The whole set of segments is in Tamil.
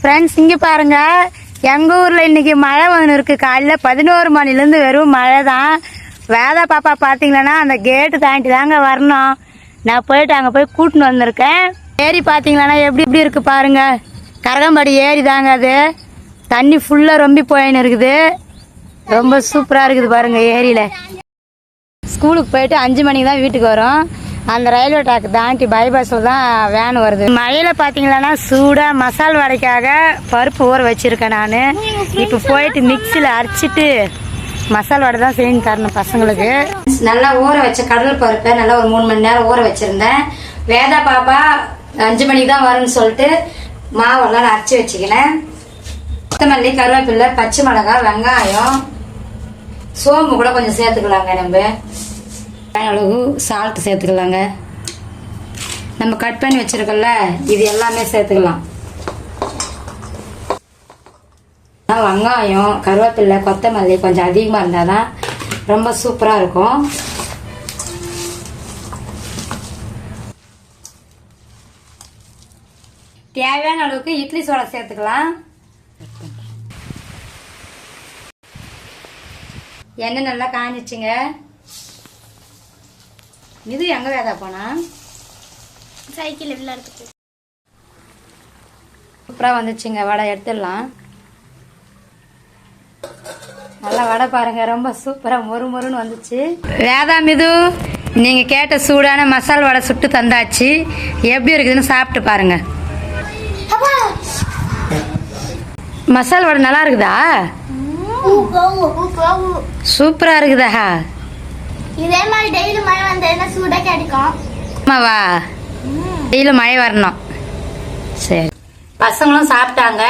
ஃப்ரெண்ட்ஸ் இங்க பாருங்க. எங்க ஊர்ல இன்னைக்கு மழை வந்து இருக்கு. காலைல பதினோரு மணில இருந்து வெறும் மழை தான் வேதா பாப்பா பாத்தீங்கன்னா அந்த கேட்டு தாண்டி தாங்க வரணும். நான் போயிட்டு அங்க போய் கூட்டின்னு வந்திருக்கேன். ஏரி பாத்தீங்கன்னா எப்படி எப்படி இருக்கு பாருங்க. கரகம்பாடி ஏரி தாங்க அது. தண்ணி ஃபுல்லா ரொம்பி போயின்னு இருக்குது. ரொம்ப சூப்பரா இருக்குது பாருங்க ஏரியில. ஸ்கூலுக்கு போயிட்டு அஞ்சு மணிக்கு தான் வீட்டுக்கு வரும். அந்த ரயில்வே ட்ராக் தாண்டி பைபாஸில் தான் வேன் வருது. மழையில் பார்த்தீங்களன்னா சூடாக மசால் வடைக்காக பருப்பு ஊற வச்சுருக்கேன் நான். இப்போ போயிட்டு மிக்சியில் அரைச்சிட்டு மசால் வடை தான் செஞ்சு தரணும் பசங்களுக்கு. நல்லா ஊற வச்ச கடல் பருப்பை நல்லா ஒரு மூணு மணி நேரம் ஊற வச்சுருந்தேன். வேதா பாப்பா அஞ்சு மணிக்கு தான் வரும்னு சொல்லிட்டு மாவெல்லாம் நான் அரைச்சி வச்சுக்கினேன் கொத்தமல்லி கருவேப்பில்லை பச்சை மிளகாய் வெங்காயம் சோம்பு கூட கொஞ்சம் சேர்த்துக்கலாங்க நம்ம. அளவு சால்ட் சேர்த்துக்கலாங்க. நம்ம கட் பண்ணி வச்சிருக்கோம்ல இது எல்லாமே சேர்த்துக்கலாம். வெங்காயம் கருவேப்பிலை கொத்தமல்லி கொஞ்சம் அதிகமாக இருந்தால் தான் ரொம்ப சூப்பராக இருக்கும். தேவையான அளவுக்கு இட்லி சோளம் சேர்த்துக்கலாம். எண்ணெய் நல்லா காஞ்சிச்சுங்க. இது எங்க வேதா போனா? சைக்கிள் விளையாடுறதுக்கு சூப்பரா வந்துச்சுங்க வடை எடுத்துடலாம். நல்லா வடை பாருங்க ரொம்ப சூப்பரா மொறு மொறுன்னு வந்துச்சு. வேதா மிது நீங்க கேட்ட சூடான மசால் வடை சுட்டு தந்தாச்சு. எப்படி இருக்குதுன்னு சாப்பிட்டு பாருங்க. மசால் வடை நல்லா இருக்குதா? சூப்பரா இருக்குதா? இதே மாதிரி டெய்லி சூடாக கிடைக்கும். ஆமாவா டெய்லி மழை வரணும். சரி. பசங்களும் சாப்பிட்டாங்க.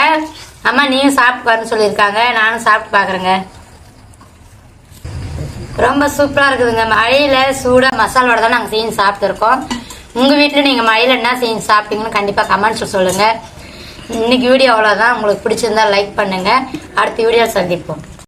அம்மா நீயும் சாப்பிட்டு பாருன்னு சொல்லியிருக்காங்க. நானும் சாப்பிட்டு பார்க்குறேங்க. ரொம்ப சூப்பராக இருக்குதுங்க. மழையில் சூடாக மசால் வடை தான் நாங்கள் செஞ்சு சாப்பிட்டுருக்கோம். உங்கள் வீட்டில் நீங்கள் மழையில் என்ன செஞ்சு சாப்பிட்டீங்கன்னு கண்டிப்பாக கமெண்ட்ஸில் சொல்லுங்கள் இன்னைக்கு வீடியோ அவ்வளோதான் உங்களுக்கு பிடிச்சிருந்தா லைக் பண்ணுங்கள் அடுத்த வீடியோ சந்திப்போம்.